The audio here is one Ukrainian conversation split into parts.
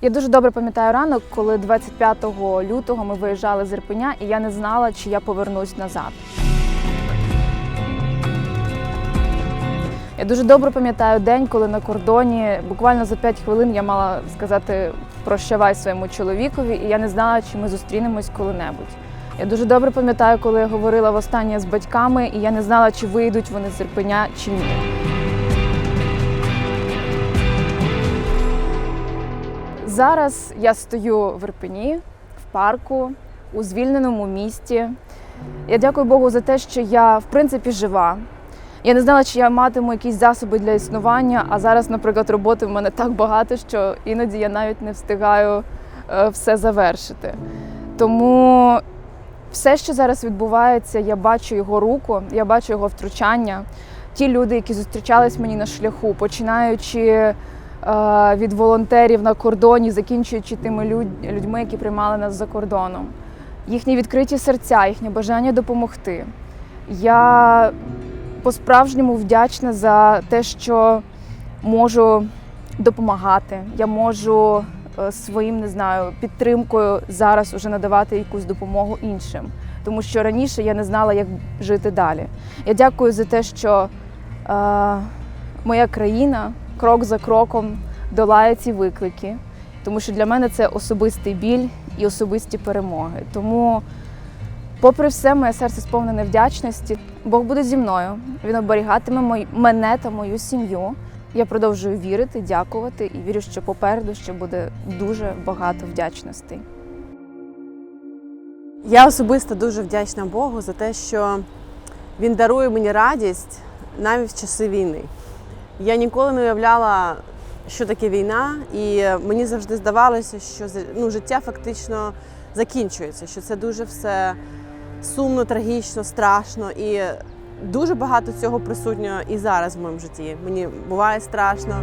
Я дуже добре пам'ятаю ранок, коли 25 лютого ми виїжджали з Ірпеня, і я не знала, чи я повернусь назад. Я дуже добре пам'ятаю день, коли на кордоні буквально за 5 хвилин я мала сказати прощавай своєму чоловікові, і я не знала, чи ми зустрінемось коли-небудь. Я дуже добре пам'ятаю, коли я говорила востаннє з батьками, і я не знала, чи вийдуть вони з Ірпеня, чи ні. Зараз я стою в Ірпені, в парку, у звільненому місті. Я дякую Богу за те, що я в принципі жива. Я не знала, чи я матиму якісь засоби для існування, а зараз, наприклад, роботи в мене так багато, що іноді я навіть не встигаю е, все завершити. Тому все, що зараз відбувається, я бачу його руку, я бачу його втручання. Ті люди, які зустрічались мені на шляху, починаючи від волонтерів на кордоні, закінчуючи тими людьми, які приймали нас за кордоном. Їхні відкриті серця, їхнє бажання допомогти. Я по-справжньому вдячна за те, що можу допомагати. Я можу е, своїм не знаю підтримкою зараз уже надавати якусь допомогу іншим, тому що раніше я не знала, як жити далі. Я дякую за те, що е, моя країна крок за кроком долає ці виклики, тому що для мене це особистий біль і особисті перемоги. Тому Попри все, моє серце сповнене вдячності. Бог буде зі мною. Він оберігатиме мой- мене та мою сім'ю. Я продовжую вірити, дякувати і вірю, що попереду ще буде дуже багато вдячностей. Я особисто дуже вдячна Богу за те, що він дарує мені радість навіть в часи війни. Я ніколи не уявляла, що таке війна, і мені завжди здавалося, що ну, життя фактично закінчується, що це дуже все сумно, трагічно, страшно. І дуже багато цього присутньо і зараз в моєму житті. Мені буває страшно.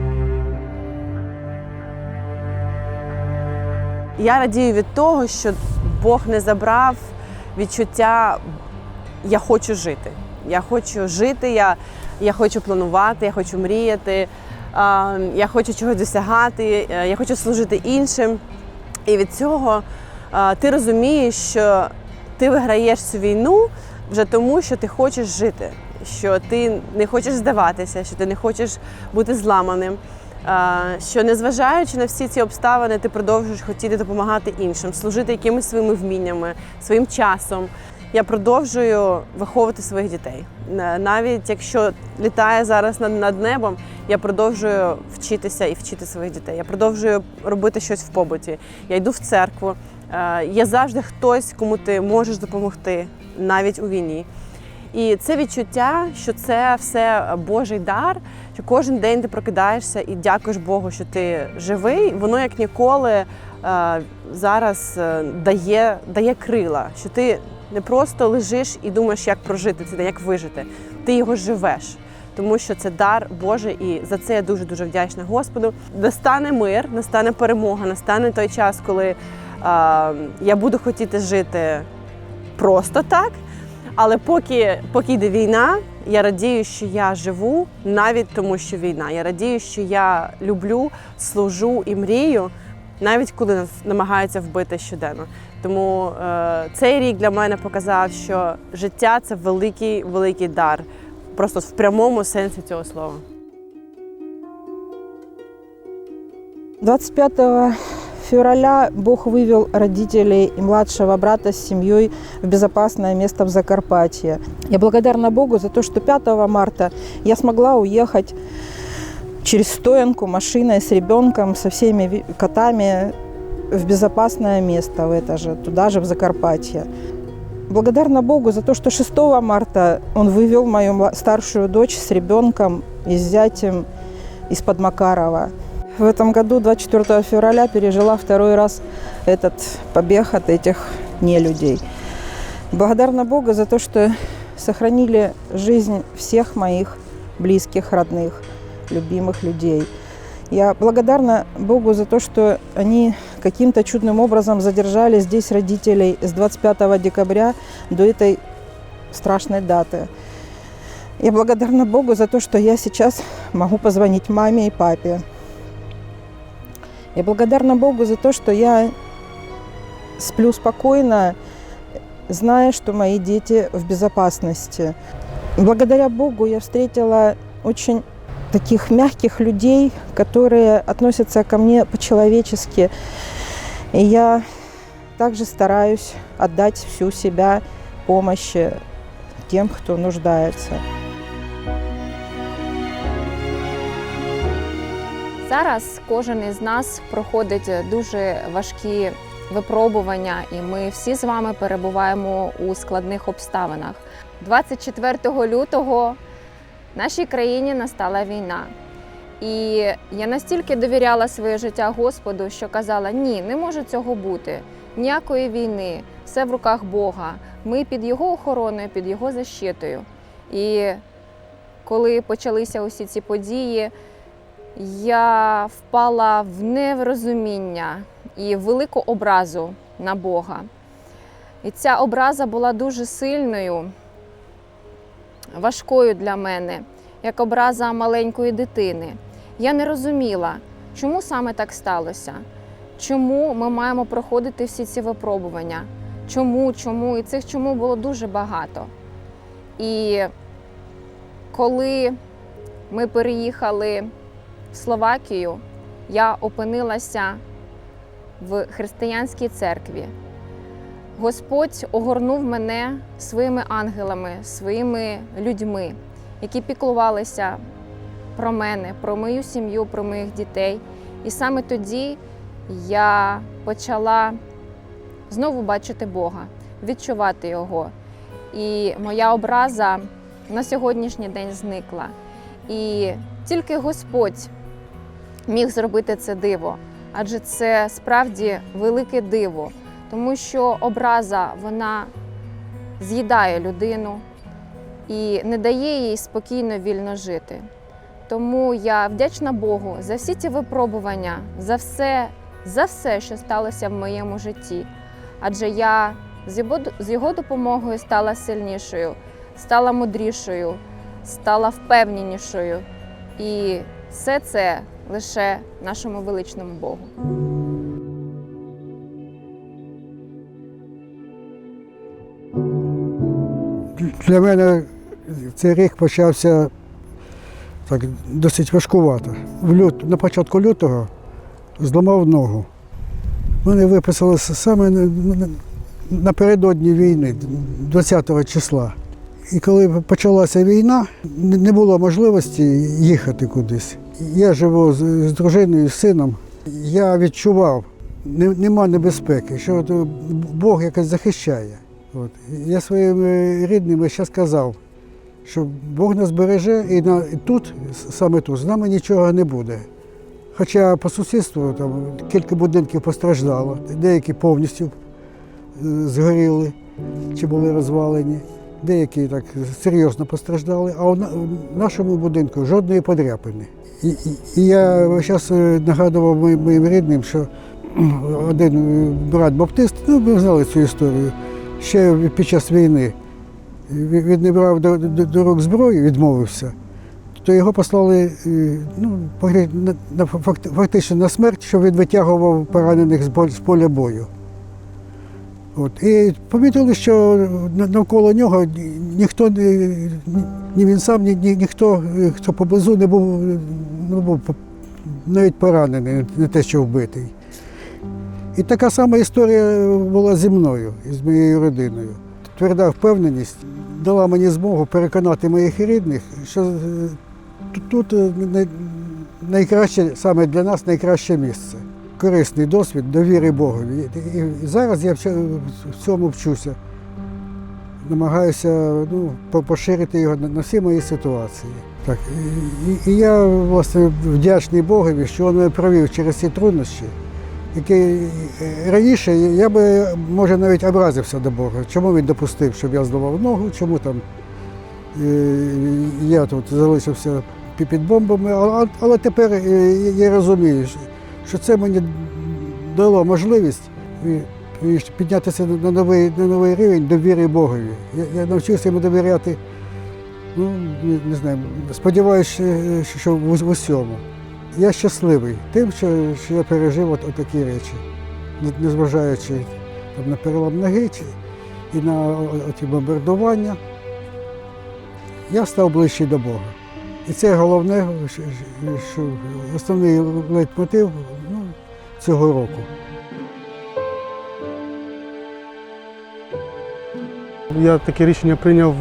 Я радію від того, що Бог не забрав відчуття я хочу жити. Я хочу жити, я, я хочу планувати, я хочу мріяти, я хочу чогось досягати, е, я хочу служити іншим. І від цього ти розумієш, що ти виграєш цю війну вже тому, що ти хочеш жити, що ти не хочеш здаватися, що ти не хочеш бути зламаним. Що незважаючи на всі ці обставини, ти продовжуєш хотіти допомагати іншим, служити якимись своїми вміннями, своїм часом. Я продовжую виховувати своїх дітей. Е, Навіть якщо літає зараз над, над небом, я продовжую вчитися і вчити своїх дітей. Я продовжую робити щось в побуті. Я йду в церкву. Е, Є завжди хтось, кому ти можеш допомогти, навіть у війні. І це відчуття, що це все Божий дар, що кожен день ти прокидаєшся і дякуєш Богу, що ти живий. Воно як ніколи е, зараз е, дає, дає крила, що ти не просто лежиш і думаєш, як прожити цей день, як вижити. Ти його живеш. Тому що це дар Божий, і за це я дуже дуже вдячна Господу. Настане мир, настане перемога, настане той час, коли е, я буду хотіти жити просто так. Але поки, поки йде війна, я радію, що я живу навіть тому, що війна. Я радію, що я люблю, служу і мрію, навіть коли нас намагаються вбити щоденно. Тому е, цей рік для мене показав, що життя це великий великий дар, просто в прямому сенсі цього слова. 25 февраля Бог вывел родителей и младшего брата с семьей в безопасное место в Закарпатье. Я благодарна Богу за то, что 5 марта я смогла уехать через стоянку машиной с ребенком, со всеми котами в безопасное место в это же, туда же, в Закарпатье. Благодарна Богу за то, что 6 марта Он вывел мою старшую дочь с ребенком и с зятем из-под Макарова. В этом году, 24 февраля, пережила второй раз этот побег от этих нелюдей. Благодарна Богу за то, что сохранили жизнь всех моих близких, родных, любимых людей. Я благодарна Богу за то, что они каким-то чудным образом задержали здесь родителей с 25 декабря до этой страшной даты. Я благодарна Богу за то, что я сейчас могу позвонить маме и папе Я благодарна Богу за то, что я сплю спокойно, зная, что мои дети в безопасности. Благодаря Богу я встретила очень таких мягких людей, которые относятся ко мне по-человечески. И я также стараюсь отдать всю себя помощи тем, кто нуждается. Зараз кожен із нас проходить дуже важкі випробування, і ми всі з вами перебуваємо у складних обставинах. 24 лютого нашій країні настала війна. І я настільки довіряла своє життя Господу, що казала: ні, не може цього бути. Ніякої війни, все в руках Бога. Ми під його охороною, під його защитою. І коли почалися усі ці події, я впала в неврозуміння і велику образу на Бога. І ця образа була дуже сильною, важкою для мене, як образа маленької дитини. Я не розуміла, чому саме так сталося, чому ми маємо проходити всі ці випробування, чому, чому, і цих чому було дуже багато. І коли ми переїхали в Словакію, я опинилася в християнській церкві. Господь огорнув мене своїми ангелами, своїми людьми, які піклувалися про мене, про мою сім'ю, про моїх дітей. І саме тоді я почала знову бачити Бога, відчувати Його. І моя образа на сьогоднішній день зникла. І тільки Господь міг зробити це диво, адже це справді велике диво, тому що образа вона з'їдає людину і не дає їй спокійно вільно жити. Тому я вдячна Богу за всі ці випробування, за все, за все, що сталося в моєму житті. Адже я з його, допомогою стала сильнішою, стала мудрішою, стала впевненішою. І все це лише нашому величному Богу. Для мене цей рік почався так досить важкувато. В лют, на початку лютого зламав ногу. Мене виписали саме на- на- напередодні війни, 20 числа. І коли почалася війна, не було можливості їхати кудись. Я живу з дружиною, з сином. Я відчував, нема небезпеки, що Бог якось захищає. От. Я своїм е, рідним ще сказав, що Бог нас береже і, на, і тут, саме тут, з нами нічого не буде. Хоча по сусідству там кілька будинків постраждало, деякі повністю е, згоріли чи були розвалені, деякі так серйозно постраждали, а в нашому будинку жодної подряпини. І, і, і я зараз нагадував моїм, моїм рідним, що один е, брат Баптист, ну ви знали цю історію, ще під час війни він не брав до, до, до рук зброю, відмовився, то його послали е, ну, фактично на смерть, щоб він витягував поранених з, поля бою. От. І помітили, що навколо нього ні- ніхто, ні, він сам, ні, ні, ніхто, е, хто поблизу не був, не був навіть поранений, не те, що вбитий. І така сама історія була зі мною і з моєю родиною. Тверда впевненість дала мені змогу переконати моїх рідних, що е, тут, е, най- найкраще, саме для нас найкраще місце. Корисний досвід довіри Богові. І, зараз я в цьому- вчуся. Намагаюся ну, поширити його на, всі мої ситуації. Так, і, і я власне вдячний Богові, що він мене провів через ці труднощі які е, раніше я би, може, навіть образився до Бога. Чому він допустив, щоб я зламав ногу, чому там е, я тут залишився під бомбами. Але, тепер е, я розумію, що це мені дало можливість піднятися на новий, на новий рівень довіри Богові. Я, я навчився йому довіряти, ну, не, знаю, сподіваюся, що в усьому. Я щасливий тим, що, що я пережив от, такі речі, незважаючи там, на перелом ноги і на оті бомбардування. Я став ближчий до Бога. І це головне, що, що основний лейтмотив ну, цього року. Я таке рішення прийняв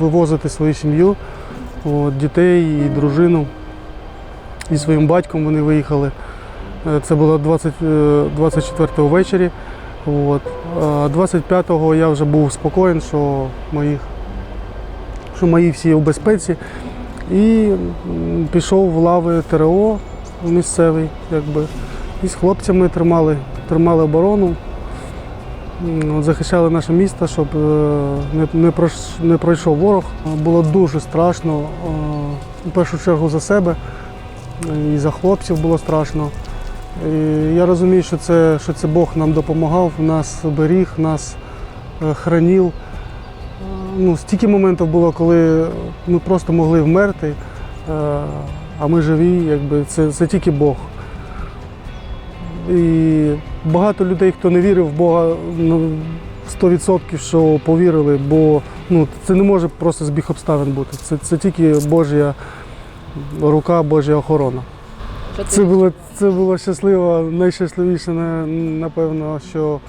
вивозити свою сім'ю, от, дітей і дружину. І своїм батьком вони виїхали. Е, Це було 20, е, 24-го ввечері. От. 25-го я вже був спокоєн, що моїх, що мої всі в безпеці. І пішов в лави ТРО місцевий, якби. І з хлопцями тримали, тримали оборону. Захищали наше місто, щоб е, не, не, пройшов ворог. Було дуже страшно, е, в першу чергу за себе і за хлопців було страшно. І я розумію, що це, що це Бог нам допомагав, нас беріг, нас е, хранив. Е, Ну, стільки моментів було, коли ми просто могли вмерти, е, а ми живі, якби це, це тільки Бог. І багато людей, хто не вірив в Бога, ну, 100% що повірили, бо ну, це не може просто збіг обставин бути. Це, це тільки Божа рука, Божа охорона. Це було, це було щасливо, найщасливіше, напевно, що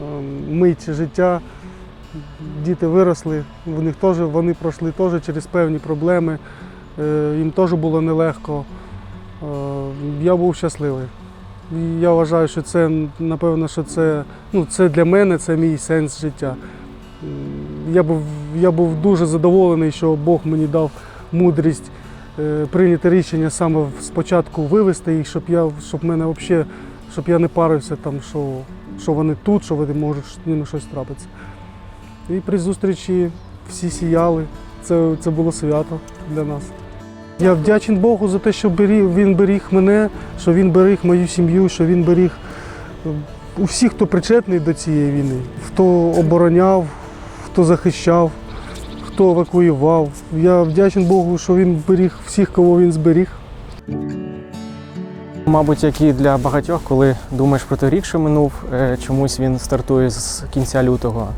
ем, мить життя. Діти виросли, в них теж, вони пройшли теж через певні проблеми, е, їм теж було нелегко. Е, Я був щасливий. Я вважаю, що це, напевно, що це, ну, це для мене це мій сенс життя. Я був, я був дуже задоволений, що Бог мені дав мудрість прийняти рішення саме спочатку вивезти їх, щоб я, щоб мене взагалі, щоб я не парився, там, що, що вони тут, що вони можуть з ними щось трапитися. І при зустрічі всі сіяли. Це, це було свято для нас. Я вдячний Богу за те, що беріг, він беріг мене, що він беріг мою сім'ю, що він беріг е, усіх, хто причетний до цієї війни, хто обороняв, хто захищав, хто евакуював. Я вдячний Богу, що він беріг всіх, кого він зберіг. Мабуть, як і для багатьох, коли думаєш про той рік, що минув, е, чомусь він стартує з кінця лютого.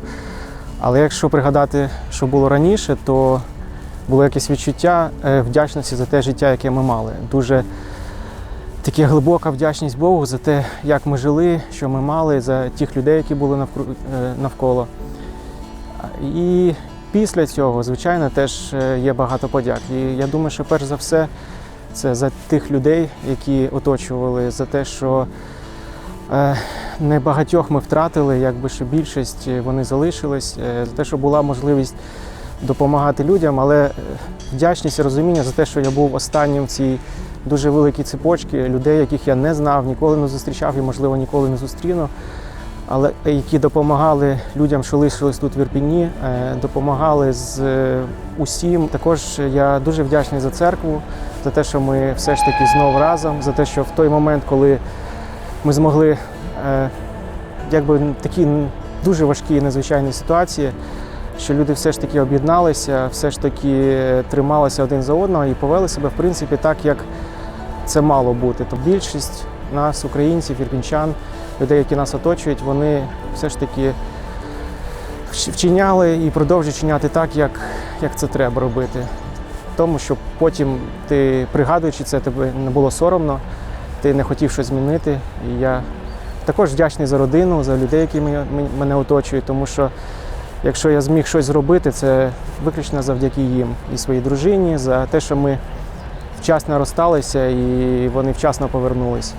Але якщо пригадати, що було раніше, то було якесь відчуття е, вдячності за те життя, яке ми мали. Дуже така глибока вдячність Богу за те, як ми жили, що ми мали, за тих людей, які були е, навколо. І після цього, звичайно, теж е, є багато подяк. І я думаю, що перш за все це за тих людей, які оточували, за те, що е, не багатьох ми втратили, якби що більшість е, вони залишились, за те, що була можливість допомагати людям, але вдячність і розуміння за те, що я був останнім в цій дуже великій цепочці людей, яких я не знав, ніколи не зустрічав і, можливо, ніколи не зустріну. Але які допомагали людям, що лишились тут в Ірпіні, е, допомагали з е, усім. Також я дуже вдячний за церкву, за те, що ми все ж таки знов разом, за те, що в той момент, коли ми змогли е, якби такі дуже важкі і незвичайні ситуації, що люди все ж таки об'єдналися, все ж таки трималися один за одного і повели себе в принципі так, як це мало бути. То більшість нас, українців, ірпінчан, людей, які нас оточують, вони все ж таки вчиняли і продовжують вчиняти так, як, як це треба робити. Тому що потім ти, пригадуючи це, тебе не було соромно, ти не хотів щось змінити. І я також вдячний за родину, за людей, які мене оточують, тому що якщо я зміг щось зробити, це виключно завдяки їм і своїй дружині, за те, що ми вчасно розсталися і вони вчасно повернулись.